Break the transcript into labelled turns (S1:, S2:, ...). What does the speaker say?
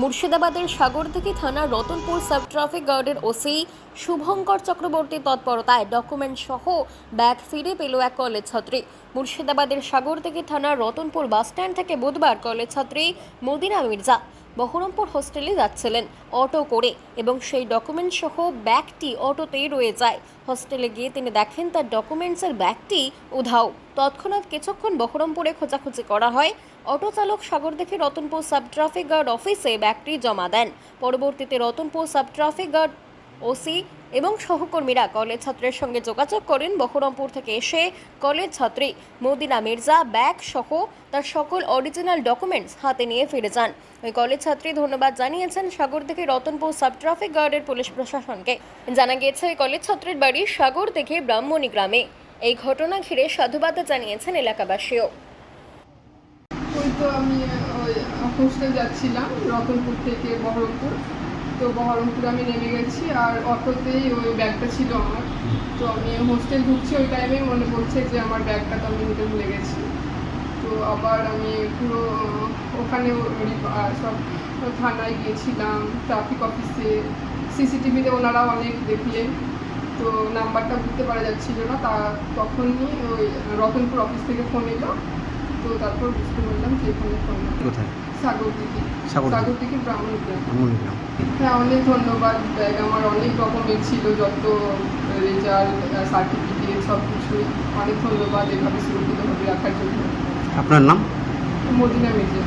S1: মুর্শিদাবাদের সাগরদিঘি থানার Ratanpur sub traffic গার্ডের ওসি শুভঙ্কর চক্রবর্তী তৎপরতায় ডকুমেন্ট সহ ব্যাগ ফিরে পেল এক কলেজ ছাত্রী। মুর্শিদাবাদের সাগরদিঘি থানার রতনপুর বাসস্ট্যান্ড থেকে বুধবার কলেজ ছাত্রী মদিনা মির্জা বহরমপুর হোস্টেলে যাচ্ছিলেন অটো করে এবং সেই ডকুমেন্ট সহ ব্যাগটি অটোতেই রয়ে যায়। হোস্টেলে গিয়ে তিনি দেখেন তার ডকুমেন্টসের ব্যাগটি উধাও। তৎক্ষণাৎ কিছুক্ষণ বহরমপুরে খোঁজাখুঁজি করা হয়। অটো চালক সাগর দেখে রতনপুর সাব ট্রাফিক গার্ড অফিসে ব্যাগটি জমা দেন। পরবর্তীতে Ratanpur sub traffic guard OC এবং সহকর্মীরা কলেজ ছাত্রের সঙ্গে যোগাযোগ করেন বহরমপুর থেকে এসে কলেজ ছাত্রী মদিনা মির্জা, ব্যাগ সহ তার সকল অরিজিনাল ডকুমেন্টস হাতে নিয়ে ফিরে যান। ওই কলেজ ছাত্রী ধন্যবাদ জানিয়েছেন সাগর থেকে রতনপুর সাব ট্রাফিক গার্ডের পুলিশ প্রশাসনকে। জানা গিয়েছে, ওই কলেজ ছাত্রীর বাড়ি সাগর থেকে ব্রাহ্মণী গ্রামে। এই ঘটনা ঘিরে সাধুবাদ জানিয়েছেন এলাকাবাসীও।
S2: তো আমি, ওই হোস্টেল যাচ্ছিলাম রতনপুর থেকে বহরমপুর। তো বহরমপুরে আমি নেমে গেছি আর অটোতেই ওই ব্যাগটা ছিল আমার। তো আমি হোস্টেল ঢুকছি ওই টাইমে মনে পড়ছে যে আমার ব্যাগটা তো আমি নিতে ভুলে গেছি। তো আবার আমি পুরো ওখানে সব থানায় গিয়েছিলাম ট্রাফিক অফিসে সিসিটিভিতে ওনারা অনেক দেখলেন। তো নাম্বারটা বুঝতে পারা যাচ্ছিল না। তা তখনই ওই রতনপুর অফিস থেকে ফোন এলো। তো তারপর বুঝতে পারলাম যে এখানে ফোন
S3: কোথায়?
S2: সাগর দিকে
S3: সাগর
S2: দিকে ব্রাহ্মণ গ্রাম হ্যাঁ অনেক ধন্যবাদ ব্যাগ আমার অনেক রকমের ছিল যত রেজাল্ট সার্টিফিকেট সব কিছুই অনেক ধন্যবাদ এভাবে সুরক্ষিতভাবে রাখার জন্য।
S3: আপনার নাম?
S2: মদিনা মির্জা।